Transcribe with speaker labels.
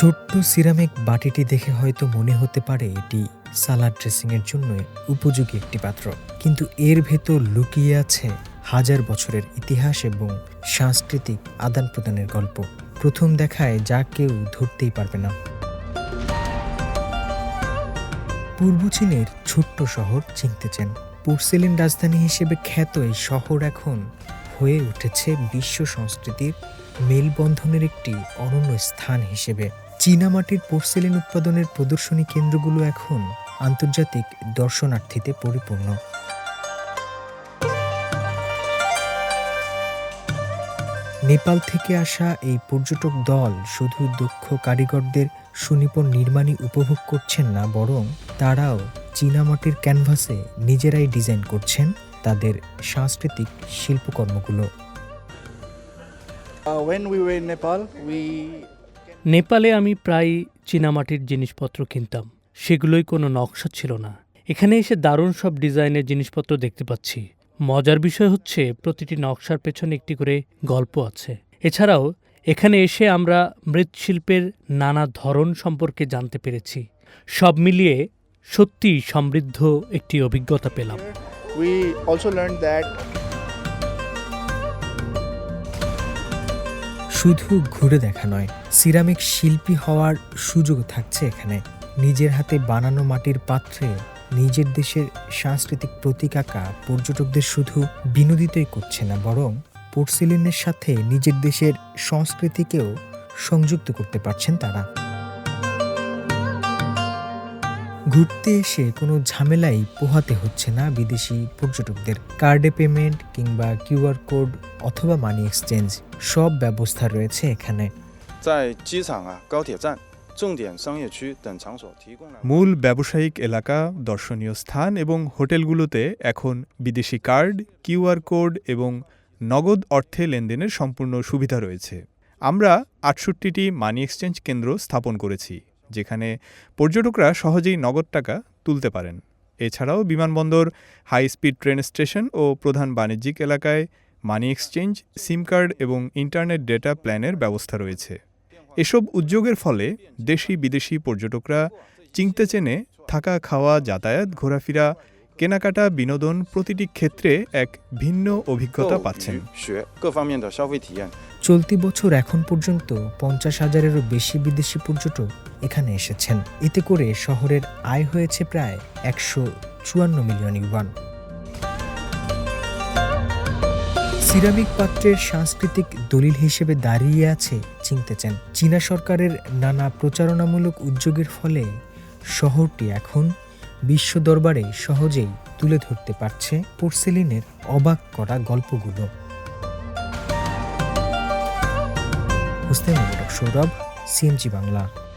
Speaker 1: ছোট্ট সিরামিক বাটিটি দেখে হয়তো মনে হতে পারে এটি সালাড ড্রেসিংয়ের জন্য উপযোগী একটি পাত্র। কিন্তু এর ভেতর লুকিয়ে আছে হাজার বছরের ইতিহাস এবং সাংস্কৃতিক আদান প্রদানের গল্প। প্রথম দেখায় যা কেউ ধরতেই পারবে না। পূর্ব চীনের ছোট্ট শহর চিনতেছেন। পোর্সেলিন রাজধানী হিসেবে খ্যাত এই শহর এখন হয়ে উঠেছে বিশ্ব সংস্কৃতির মেলবন্ধনের একটি অনন্য স্থান হিসেবে। চীনামাটির পোর্সেলিন উৎপাদনের প্রদর্শনী কেন্দ্রগুলো এখন আন্তর্জাতিক দর্শনার্থীতে পরিপূর্ণ। নেপাল থেকে আসা এই পর্যটক দল শুধু দক্ষ কারিগরদের সুনিপুণ নির্মাণই উপভোগ করছেন না বরং তারাও চীনামাটির ক্যানভাসে নিজেরাই ডিজাইন করছেন তাদের সাংস্কৃতিক শিল্পকর্মগুলো।
Speaker 2: Uh,
Speaker 3: নেপালে আমি প্রায় চীনামাটির জিনিসপত্র কিনতাম। সেগুলোই কোনো নকশা ছিল না। এখানে এসে দারুণ সব ডিজাইনের জিনিসপত্র দেখতে পাচ্ছি। মজার বিষয় হচ্ছে, প্রতিটি নকশার পেছনে একটি করে গল্প আছে। এছাড়াও, এখানে এসে আমরা মৃৎশিল্পের নানা ধরন সম্পর্কে জানতে পেরেছি। সব মিলিয়ে সত্যিই সমৃদ্ধ একটি অভিজ্ঞতা পেলাম।
Speaker 2: We also learned that
Speaker 1: শুধু ঘুরে দেখা নয়, সিরামিক শিল্পী হওয়ার সুযোগ থাকছে এখানে। নিজের হাতে বানানো মাটির পাত্রে নিজের দেশের সাংস্কৃতিক প্রতীক আঁকা পর্যটকদের শুধু বিনোদিতই করছে না, বরং পোর্সিলিনের সাথে নিজের দেশের সংস্কৃতিকেও সংযুক্ত করতে পারছেন তারা। ঘুরতে এসে কোনো ঝামেলাই পোহাতে হচ্ছে না বিদেশি পর্যটকদের। কার্ডে পেমেন্ট কিংবা কিউআর কোড অথবা মানি এক্সচেঞ্জ সব ব্যবস্থা রয়েছে এখানে।
Speaker 4: মূল ব্যবসায়িক এলাকা, দর্শনীয় স্থান এবং হোটেলগুলোতে এখন বিদেশি কার্ড কিউআর কোড এবং নগদ অর্থে লেনদেনের সম্পূর্ণ সুবিধা রয়েছে। আমরা আটষট্টিটি মানি এক্সচেঞ্জ কেন্দ্র স্থাপন করেছি। যেখানে পর্যটকরা সহজেই নগদ টাকা তুলতে পারেন। এছাড়াও বিমানবন্দর হাই স্পিড ট্রেন স্টেশন ও প্রধান বাণিজ্যিক এলাকায় মানি এক্সচেঞ্জ সিম কার্ড এবং ইন্টারনেট ডেটা প্ল্যানের ব্যবস্থা রয়েছে। এসব উদ্যোগের ফলে দেশি বিদেশি পর্যটকরা চিনতে চেনে থাকা খাওয়া যাতায়াত ঘোরাফেরা কেনাকাটা বিনোদন প্রতিটি ক্ষেত্রে এক ভিন্ন অভিজ্ঞতা
Speaker 5: oh,
Speaker 4: পাচ্ছেন।
Speaker 1: চলতি বছর এখন পর্যন্ত পঞ্চাশ হাজারেরও বেশি বিদেশি পর্যটক এখানে এসেছেন। এতে করে শহরের আয় হয়েছে প্রায় একশো চুয়ান্ন মিলিয়ন ইউয়ান। সিরামিক পাত্রের সাংস্কৃতিক দলিল হিসেবে দাঁড়িয়ে আছে চিনতেছেন চীনা। সরকারের নানা প্রচারণামূলক উদ্যোগের ফলে শহরটি এখন বিশ্ব দরবারে সহজেই তুলে ধরতে পারছে পোর্সেলিনের অবাক করা গল্পগুলো। সৌরভ সিএমজি বাংলা।